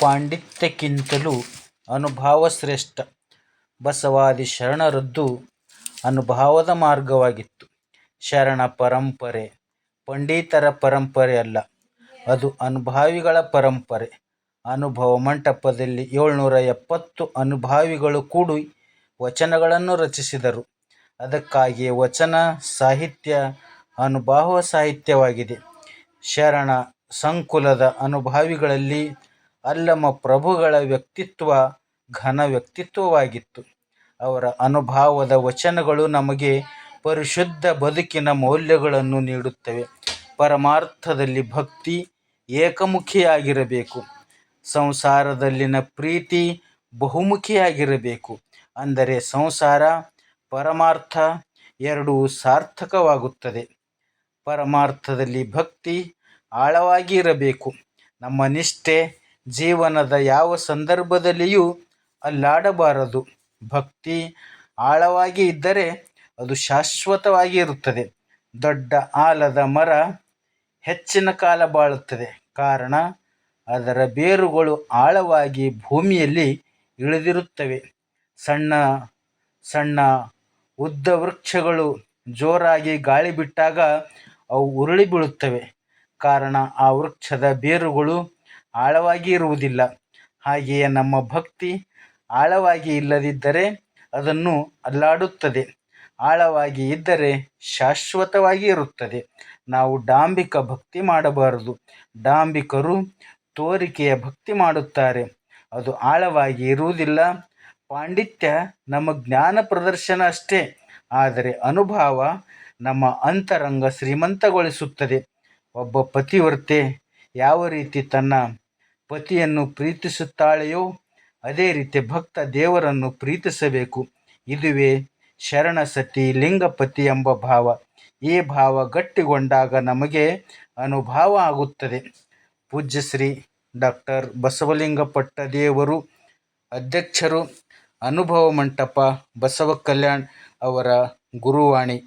ಪಾಂಡಿತ್ಯಕ್ಕಿಂತಲೂ ಅನುಭಾವ ಶ್ರೇಷ್ಠ. ಬಸವಾದಿ ಶರಣರದ್ದು ಅನುಭಾವದ ಮಾರ್ಗವಾಗಿತ್ತು. ಶರಣ ಪರಂಪರೆ ಪಂಡಿತರ ಪರಂಪರೆ ಅಲ್ಲ. ಅದು ಅನುಭಾವಿಗಳ ಪರಂಪರೆ. ಅನುಭವ ಮಂಟಪದಲ್ಲಿ ಏಳ್ನೂರ ಎಪ್ಪತ್ತು ಅನುಭಾವಿಗಳು ಕೂಡಿ ವಚನಗಳನ್ನು ರಚಿಸಿದರು. ಅದಕ್ಕಾಗಿಯೇ ವಚನ ಸಾಹಿತ್ಯ ಅನುಭಾವ ಸಾಹಿತ್ಯವಾಗಿದೆ. ಶರಣ ಸಂಕುಲದ ಅನುಭಾವಿಗಳಲ್ಲಿ ಅಲ್ಲಮಪ್ರಭುಗಳ ವ್ಯಕ್ತಿತ್ವ ಘನ ವ್ಯಕ್ತಿತ್ವವಾಗಿತ್ತು. ಅವರ ಅನುಭಾವದ ವಚನಗಳು ನಮಗೆ ಪರಿಶುದ್ಧ ಬದುಕಿನ ಮೌಲ್ಯಗಳನ್ನು ನೀಡುತ್ತವೆ. ಪರಮಾರ್ಥದಲ್ಲಿ ಭಕ್ತಿ ಏಕಮುಖಿಯಾಗಿರಬೇಕು. ಸಂಸಾರದಲ್ಲಿನ ಪ್ರೀತಿ ಬಹುಮುಖಿಯಾಗಿರಬೇಕು. ಅಂದರೆ ಸಂಸಾರ, ಪರಮಾರ್ಥ ಎರಡೂ ಸಾರ್ಥಕವಾಗುತ್ತದೆ. ಪರಮಾರ್ಥದಲ್ಲಿ ಭಕ್ತಿ ಆಳವಾಗಿ ಇರಬೇಕು. ನಮ್ಮ ನಿಷ್ಠೆ ಜೀವನದ ಯಾವ ಸಂದರ್ಭದಲ್ಲಿಯೂ ಅಲ್ಲಾಡಬಾರದು. ಭಕ್ತಿ ಆಳವಾಗಿ ಇದ್ದರೆ ಅದು ಶಾಶ್ವತವಾಗಿ ಇರುತ್ತದೆ. ದೊಡ್ಡ ಆಲದ ಮರ ಹೆಚ್ಚಿನ ಕಾಲ ಬಾಳುತ್ತದೆ. ಕಾರಣ, ಅದರ ಬೇರುಗಳು ಆಳವಾಗಿ ಭೂಮಿಯಲ್ಲಿ ಇಳಿದಿರುತ್ತವೆ. ಸಣ್ಣ ಸಣ್ಣ ಉದ್ದ ವೃಕ್ಷಗಳು ಜೋರಾಗಿ ಗಾಳಿ ಬಿಟ್ಟಾಗ ಅವು ಉರುಳಿ ಬೀಳುತ್ತವೆ. ಕಾರಣ, ಆ ವೃಕ್ಷದ ಬೇರುಗಳು ಆಳವಾಗಿ ಇರುವುದಿಲ್ಲ. ಹಾಗೆಯೇ ನಮ್ಮ ಭಕ್ತಿ ಆಳವಾಗಿ ಇಲ್ಲದಿದ್ದರೆ ಅದನ್ನು ಅಲ್ಲಾಡುತ್ತದೆ. ಆಳವಾಗಿ ಇದ್ದರೆ ಶಾಶ್ವತವಾಗಿ ಇರುತ್ತದೆ. ನಾವು ಡಾಂಬಿಕ ಭಕ್ತಿ ಮಾಡಬಾರದು. ಡಾಂಬಿಕರು ತೋರಿಕೆಯ ಭಕ್ತಿ ಮಾಡುತ್ತಾರೆ. ಅದು ಆಳವಾಗಿ ಇರುವುದಿಲ್ಲ. ಪಾಂಡಿತ್ಯ ನಮ್ಮ ಜ್ಞಾನ ಪ್ರದರ್ಶನ ಅಷ್ಟೇ. ಆದರೆ ಅನುಭವ ನಮ್ಮ ಅಂತರಂಗ ಶ್ರೀಮಂತಗೊಳಿಸುತ್ತದೆ. ಒಬ್ಬ ಪತಿವ್ರತೆ ಯಾವ ರೀತಿ ತನ್ನ ಪತಿಯನ್ನು ಪ್ರೀತಿಸುತ್ತಾಳೆಯೋ ಅದೇ ರೀತಿ ಭಕ್ತ ದೇವರನ್ನು ಪ್ರೀತಿಸಬೇಕು. ಇದುವೇ ಶರಣ ಸತಿ ಲಿಂಗಪತಿ ಎಂಬ ಭಾವ. ಈ ಭಾವ ಗಟ್ಟಿಗೊಂಡಾಗ ನಮಗೆ ಅನುಭವ ಆಗುತ್ತದೆ. ಪೂಜ್ಯ ಶ್ರೀ ಡಾಕ್ಟರ್ ಬಸವಲಿಂಗ ಪಟ್ಟದೇವರು ಅಧ್ಯಕ್ಷರು, ಅನುಭವ ಮಂಟಪ, ಬಸವ ಕಲ್ಯಾಣ್ ಅವರ ಗುರುವಾಣಿ